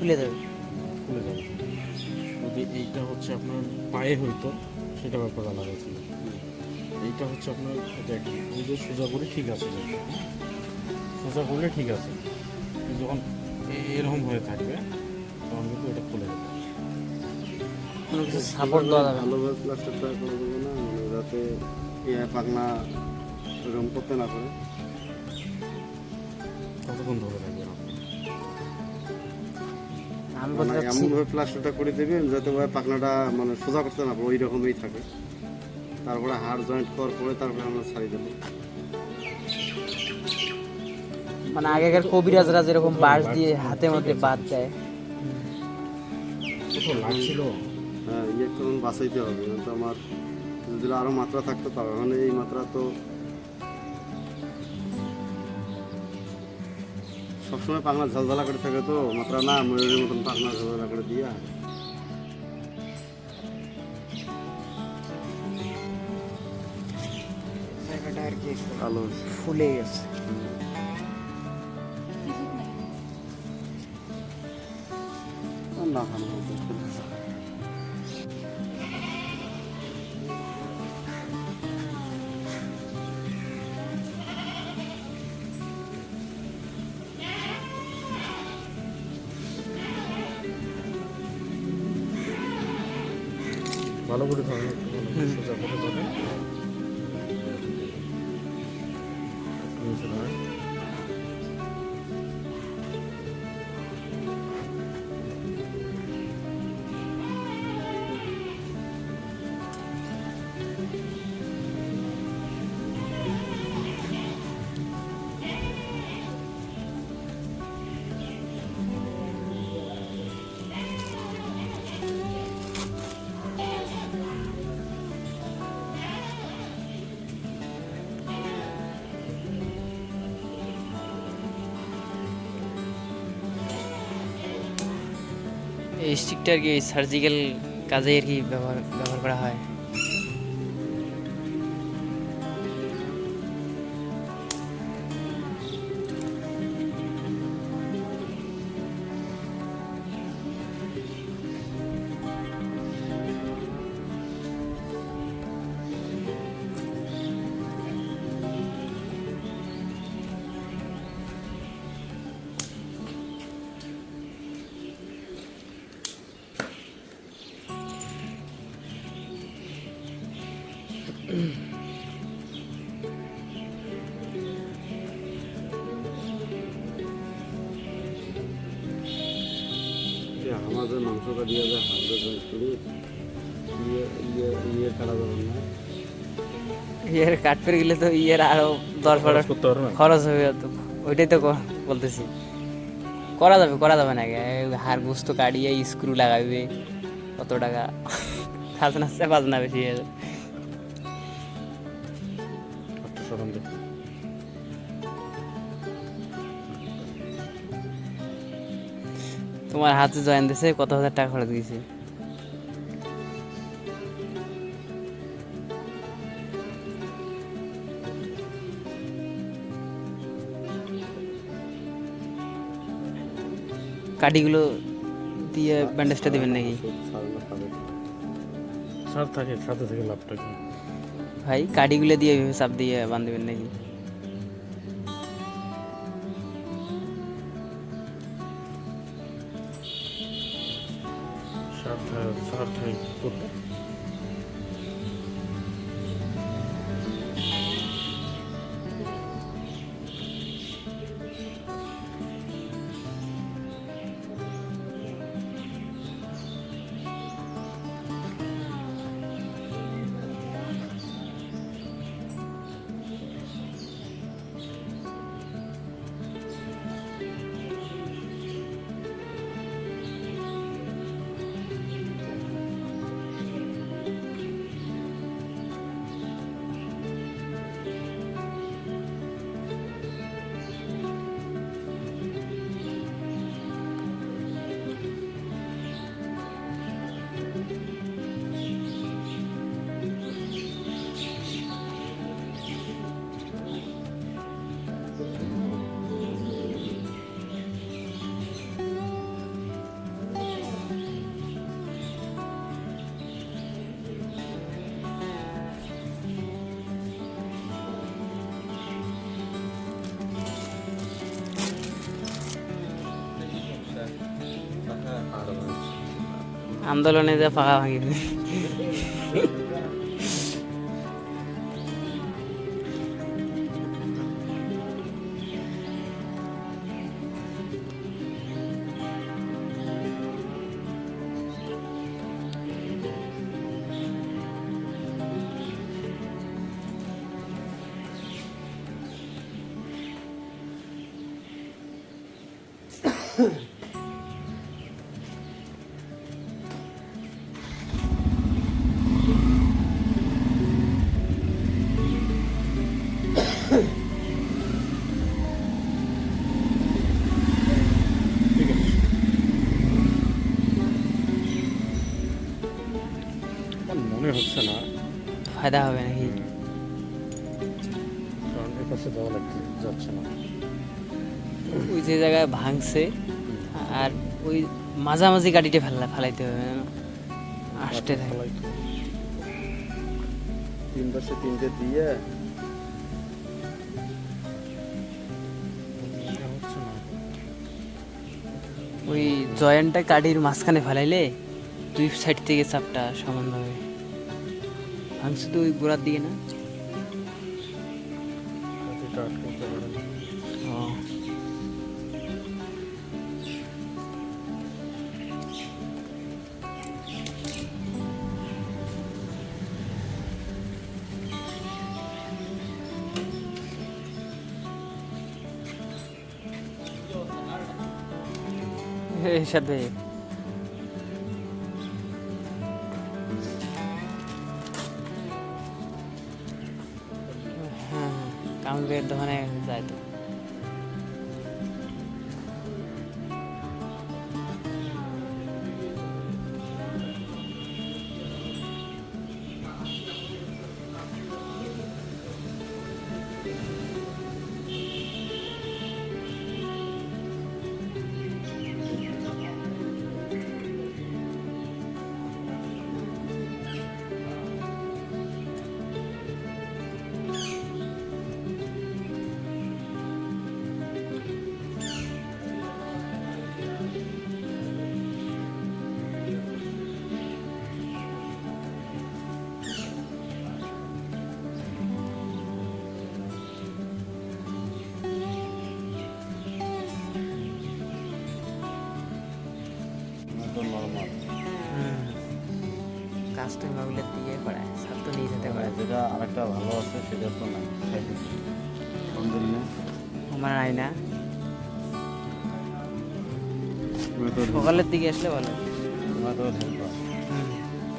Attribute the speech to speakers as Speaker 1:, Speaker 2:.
Speaker 1: খুলে যাবে
Speaker 2: খুলে যাবে যদি এইটা হচ্ছে আপনার পায়ে হইতো সেটা ব্যাপার আলাদা ছিল। এইটা হচ্ছে আপনার কি যে সোজা করে ঠিক আছে সোজা করলে ঠিক আছে। কিন্তু যখন এরকম হয়ে থাকবে তখন কিন্তু এটা খুলে যাবে
Speaker 1: কোনো কিছু সাপোর্ট দেওয়া যাবে না।
Speaker 3: ভালোভাবে করে দেবো না মানে যাতে পাকনা এরকম করতে না পারে।
Speaker 2: কতক্ষণ ধরে থাকবে?
Speaker 1: আমি
Speaker 3: মানে
Speaker 1: বলতে চাচ্ছি
Speaker 3: এমনভাবে প্লাস্টারটা করে দেবেন যাতে ওই পাকনাটা মানে সোজা করতে না ওই রকমই থাকে। তারপরে হাড় জয়েন্ট করার পরে তারপরে আমরা ছাড়ি দেবো।
Speaker 1: মানে আগেকার কবিরাজরা যেরকম বাঁশ দিয়ে হাতের মধ্যে বাদ দেয়।
Speaker 2: লাগছিল
Speaker 3: হ্যাঁ ইয়ে তখন বাঁচাইতে হবে। তো আমার যদি আরও মাত্রা থাকতো তাহলে মানে এই মাত্রা তো সবসময় পাখনা ঝালঝালা করে থাকে তো মাত্রা না ময়ূরের মতন পাখনা ঝালঝালা করে দিয়া।
Speaker 1: আর ফুলে গেছে।
Speaker 3: না।
Speaker 2: ভালো করে ধরেন সোজা করে ধরেন
Speaker 1: স্টিকটা আর কি সার্জিক্যাল কাজে আর কি ব্যবহার ব্যবহার করা হয়?
Speaker 3: যে আমাদের মাংসটা দিয়ে যায় হালকা জয়েন্ট করে ইয়ে ইয়ে ইয়ে কাটা যাবে না
Speaker 1: ইয়ের কাট পেরে গেলে তো ইয়ের আরও দশ বারো
Speaker 2: খরচ
Speaker 1: হবে তো ওইটাই তো বলতেছি। করা যাবে করা যাবে না হাড় গুস্ত কাটিয়ে স্ক্রু লাগাবে কত টাকা? খাজনা বাজনা বেশি হয়ে যাবে। তোমার হাতে জয়েন দিছে কত হাজার টাকা খরচ গেছে। কাঠিগুলো দিয়ে ব্যান্ডেজটা দিবেন নাকি?
Speaker 2: সার থাকে সাথে থেকে লাভটা
Speaker 1: ভাই কাঠিগুলো দিয়ে চাপ দিয়ে বাঁধবেন নাকি?
Speaker 2: সার থাকে
Speaker 1: আন্দোলনে যা পাকা ভাঙি।
Speaker 2: ঠিক
Speaker 1: ফায়দা হবে নাকি?
Speaker 2: যাচ্ছে না।
Speaker 1: ওই যে জায়গায় ভাঙছে আর ওই মাঝামাঝি গাড়িটা ফেলা ফেলাইতে হবে আসতে থাকে।
Speaker 3: তিন পাশে তিনটে দিয়ে।
Speaker 1: ওই জয়েন্টটা গাড়ির মাঝখানে ফেলাইলে দুই সাইড থেকে চাপটা সমান হবে ভাঙছে তো ওই গোড়ার দিকে না। এর সাথে কামড়ের দোকানে যায় কাজটা মোবাইলের দিকে করায় সব তো নিয়ে যেতে পারে
Speaker 3: যেটা আরেকটা ভালো আছে সেটা তো নাই।
Speaker 1: আমার আয় না সকালের দিকে আসলে ভালো।
Speaker 3: তোমার তো